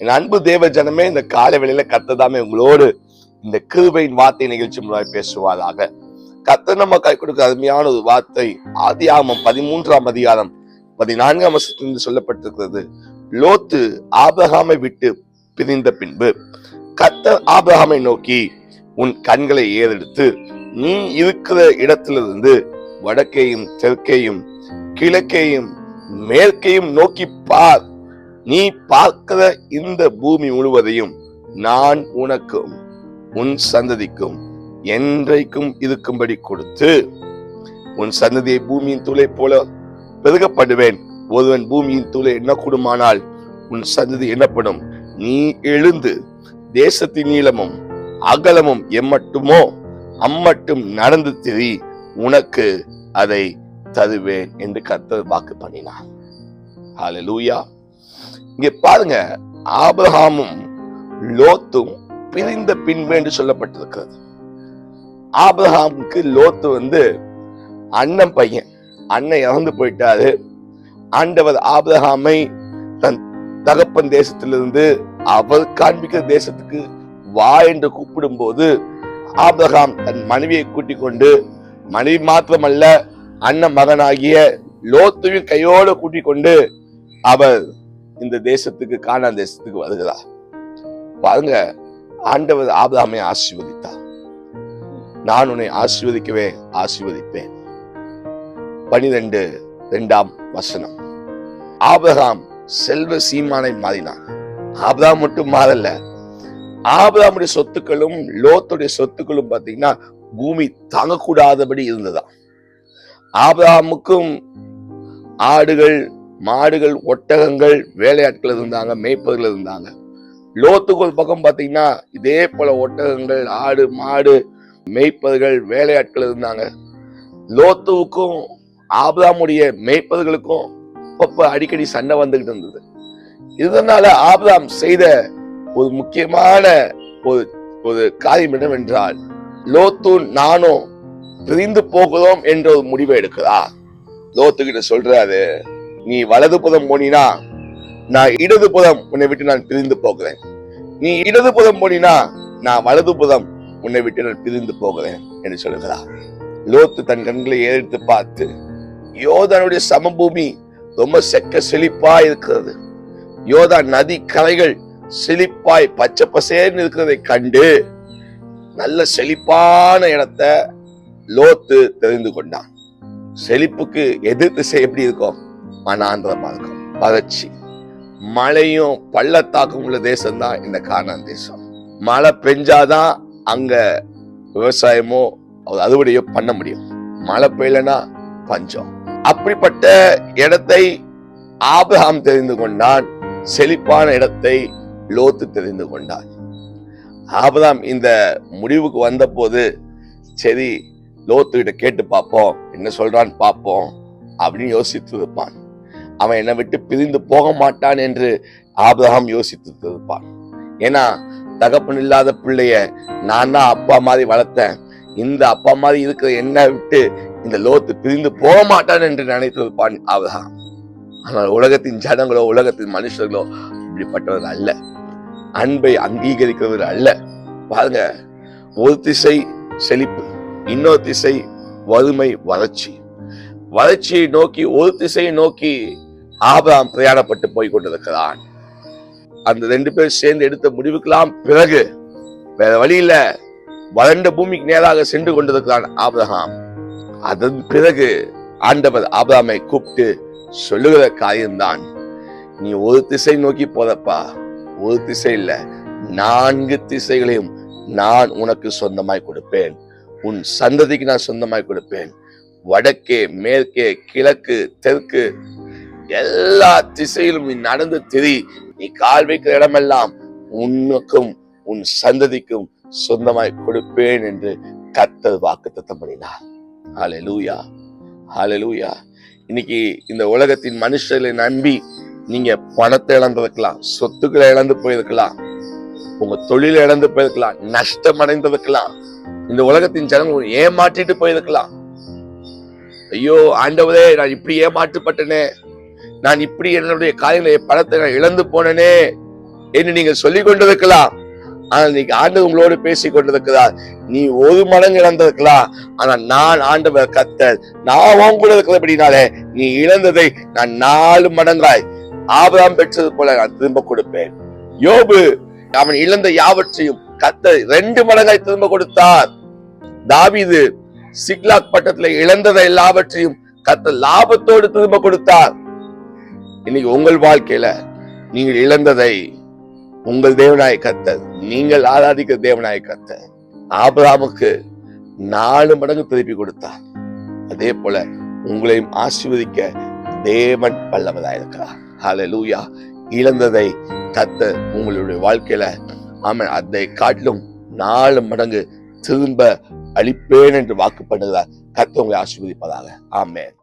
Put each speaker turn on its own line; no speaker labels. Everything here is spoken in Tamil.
என் அன்பு தேவ ஜனமே இந்த காலை வேளையில கத்ததாமே உங்களோடு இந்த கிருபையின் வார்த்தை நிகழ்ச்சி மூலமாக பேசுவாராக. கத்த நம்ம கை கொடுக்க அருமையான ஒரு வார்த்தை ஆதியாகமம் பதிமூன்றாம் அதிகாரம் பதினான்காம் வருஷத்திலிருந்து சொல்லப்பட்டிருக்கிறது. லோத்து ஆபிரகாமை விட்டு பிரிந்த பின்பு கத்தர் ஆபிரகாமை நோக்கி உன் கண்களை ஏறெடுத்து நீ இருக்கிற இடத்திலிருந்து வடக்கையும் தெற்கையும் கிழக்கையும் மேற்கையும் நோக்கி பார். நீ பார்க்கிற இந்த பூமி முழுவதையும் நான் உனக்கும் உன் சந்ததிக்கும் என்றைக்கும் இருக்கும்படி கொடுத்து உன் சந்ததியை பூமியின் தூளை போல பெருகப்படுவேன். ஒருவன் பூமியின் தூளை எண்ணக்கூடுமானால் உன் சந்ததி எண்ணப்படும். நீ எழுந்து தேசத்தின் நீளமும் அகலமும் எம்மட்டுமோ அம்மட்டும் நடந்து திரி உனக்கு அதை தருவேன் என்று கர்த்தர் வாக்கு பண்ணினார். ஹalleluya இங்க பாருங்க ஆபிரஹாமும் லோத்தும் பிரிந்த பின்பு என்று சொல்லப்பட்டிருக்கிறது. ஆபிரஹாமுக்கு லோத்து வந்து அண்ணன் பையன் அண்ணன் இறந்து போயிட்டாரு. ஆண்டவர் ஆபிரஹாமை தன் தகப்பன் தேசத்திலிருந்து அவர் காண்பிக்கிற தேசத்துக்கு வா என்று கூப்பிடும் போது ஆபிரகாம் தன் மனைவியை கூட்டிக் கொண்டு மனைவி மாத்திரமல்ல அண்ணன் மகனாகிய லோத்துவின் கையோடு கூட்டிக் கொண்டு அவர் இந்த தேசத்துக்கு கானான் தேசத்துக்கு வருகிறா பாருங்க ஆண்டவர் ஆபிராமை ஆசீர்வதித்தார். நான் உன்னை ஆசீர்வதிக்கவே ஆசீர்வதிப்பேன். பனிரெண்டு இரண்டாம் வசனம். ஆபிரகாம் செல்வ சீமானை மாறினான். ஆபிரகாம் மட்டும் மாறல. ஆபிரகாமுடைய சொத்துக்களும் லோத்துடைய சொத்துக்களும் பாத்தீங்கன்னா பூமி தாங்கக்கூடாதபடி இருந்ததா ஆபிரகாமுக்கும் ஆடுகள் மாடுகள் ஒட்டகங்கள் வேலையாட்கள் இருந்தாங்க மேய்ப்பதில் இருந்தாங்க. லோத்துக்குள் பக்கம் பார்த்தீங்கன்னா இதே போல ஒட்டகங்கள் ஆடு மாடு மேய்ப்பர்கள் வேலையாட்கள் இருந்தாங்க. லோத்துவுக்கும் ஆப்தாமுடைய மேய்ப்பர்களுக்கும் அப்பப்போ அடிக்கடி சண்டை வந்துகிட்டு இருந்தது. இதனால ஆப்தாம் செய்த ஒரு முக்கியமான ஒரு ஒரு காரியம் என்னவென்றால் லோத்து நானும் பிரிந்து போகிறோம் என்ற ஒரு முடிவை எடுக்கிறார் லோத்துக்கிட்ட சொல்றாரு நீ வலது புதம் போனினா நான் இடது புதம் உன்னை விட்டு நான் பிரிந்து போகிறேன். நீ இடது புதம் போனினா நான் வலது புதம் உன்னை விட்டு நான் பிரிந்து போகிறேன் என்று சொல்லுகிறார். லோத்து தன் கண்களை ஏறித்து பார்த்து யோதானுடைய சமபூமி ரொம்ப செக்க செழிப்பா இருக்கிறது. யோதா நதி கரைகள் செழிப்பாய் பச்சை பசேர்னு இருக்கிறதை கண்டு நல்ல செழிப்பான இடத்தை லோத்து தெரிந்து கொண்டான். செழிப்புக்கு எதிர் திசை எப்படி இருக்கும்? மனாந்திரமா இருக்கும் வறட்சி. மழையும் பள்ளத்தாக்கும் உள்ள தேசம் தான் இந்த காணான் தேசம். மழை பெஞ்சாதான் அங்க விவசாயமோ அறுவடையோ பண்ண முடியும். மழை பெய்யலனா பஞ்சம். அப்படிப்பட்ட இடத்தை ஆபிரகாம் தெரிந்து கொண்டான். செழிப்பான இடத்தை லோத்து தெரிந்து கொண்டான். ஆபிரகாம் இந்த முடிவுக்கு வந்த போது சரி லோத்து கிட்ட கேட்டு பார்ப்போம். என்ன சொல்றான்னு பார்ப்போம். அப்படின்னு யோசித்து இருப்பான் அவன் என்னை விட்டு பிரிந்து போக மாட்டான் என்று ஆபிரகாம் யோசித்து இருப்பான் ஏன்னா தகப்பன் இல்லாத பிள்ளைய நான் தான் அப்பா மாதிரி வளர்த்தேன். இந்த அப்பா மாதிரி இருக்கிற என்னை விட்டு இந்த லோத்து பிரிந்து போக மாட்டான் என்று நினைத்திருப்பான் ஆபிரகாம். ஆனால் உலகத்தின் ஜனங்களோ உலகத்தின் மனுஷர்களோ இப்படிப்பட்டவர் அல்ல. அன்பை அங்கீகரிக்கிறவர் அல்ல. பாருங்க ஒரு திசை செழிப்பு இன்னொரு திசை வறுமை வறட்சி. வறட்சியை நோக்கி ஒரு திசையை நோக்கி ஆபராம் பிரயாணப்பட்டு போய் கொண்டிருக்கிறான். அந்த ரெண்டு பேர் சேர்ந்து எடுத்த முடிவுக்கெல்லாம் பிறகு வேற வழியில வறண்ட பூமிக்கு நேராக சென்று கொண்டிருக்கிறான் ஆபிரகாம் அதன் பிறகு ஆண்டவர் ஆபிராமை கூப்பிட்டு சொல்லுகிற காரியம்தான். நீ ஒரு திசை நோக்கி போறப்பா. ஒரு திசை இல்ல. நான்கு திசைகளையும் நான் உனக்கு சொந்தமாய் கொடுப்பேன். உன் சந்ததிக்கு நான் சொந்தமாய் கொடுப்பேன். வடக்கே மேற்கே கிழக்கு தெற்கு எல்லா திசையிலும் நீ நடந்து திரி. நீ கால் வைக்கிற இடமெல்லாம் உனக்கும் உன் சந்ததிக்கும் சொந்தமாய் கொடுப்பேன் என்று கத்தது வாக்கு தத்தம் பண்ணினார். ஹalleluya ஹalleluya இன்னைக்கு இந்த உலகத்தின் மனுஷர்களை நம்பி நீங்க பணத்தை இழந்திருக்கலாம் சொத்துக்களை இழந்து போயிருக்கலாம் உங்க தொழிலை இழந்து போயிருக்கலாம் நஷ்டம் அடைந்திருக்கலாம் இந்த உலகத்தின் ஜனங்கள் ஏமாற்றிட்டு போயிருக்கலாம். ஐயோ ஆண்டவரே நான் இப்படி ஏமாற்றப்பட்டனே. நான் இப்படி என்னுடைய காரியங்களை பணத்தை நான் இழந்து போனேனே என்று நீங்கள் சொல்லிக் கொண்டிருக்கலாம். ஆனால் இன்னைக்கு ஆண்டு உங்களோடு பேசிக் கொண்டிருக்கிறார். நீ ஒரு மடங்கு இழந்திருக்கலாம். ஆனால் நான் ஆண்டவர் கத்தர் நான் உன் கூட இருக்கிறபடினாலே நீ இழந்ததை நான் நாலு மடங்காய் ஆபராம் பெற்றது போல நான் திரும்ப கொடுப்பேன். யோபு அவன் இழந்த யாவற்றையும் கத்த ரெண்டு மடங்காய் திரும்ப கொடுத்தார். தாவிது சிக்லாக் பட்டத்துல இழந்ததை எல்லாவற்றையும் கத்த லாபத்தோடு திரும்ப கொடுத்தார். இன்னைக்கு உங்கள் வாழ்க்கையில நீங்கள் இழந்ததை உங்கள் தேவனாய் கத்த நீங்கள் ஆராதிக்க தேவனாய் கத்த ஆபராமுக்கு நாலு மடங்கு திருப்பி கொடுத்தார். அதே போல உங்களையும் ஆசீர்வதிக்க தேவன் வல்லவராய் இருக்கிறார். லூயா இழந்ததை கத்த உங்களுடைய வாழ்க்கையில ஆமன் அதை காட்டிலும் நாலு மடங்கு திரும்ப அளிப்பேன் என்று வாக்கு பண்ணுகிறார். கத்த உங்களை ஆசீர்வதிப்பதாக ஆமென்.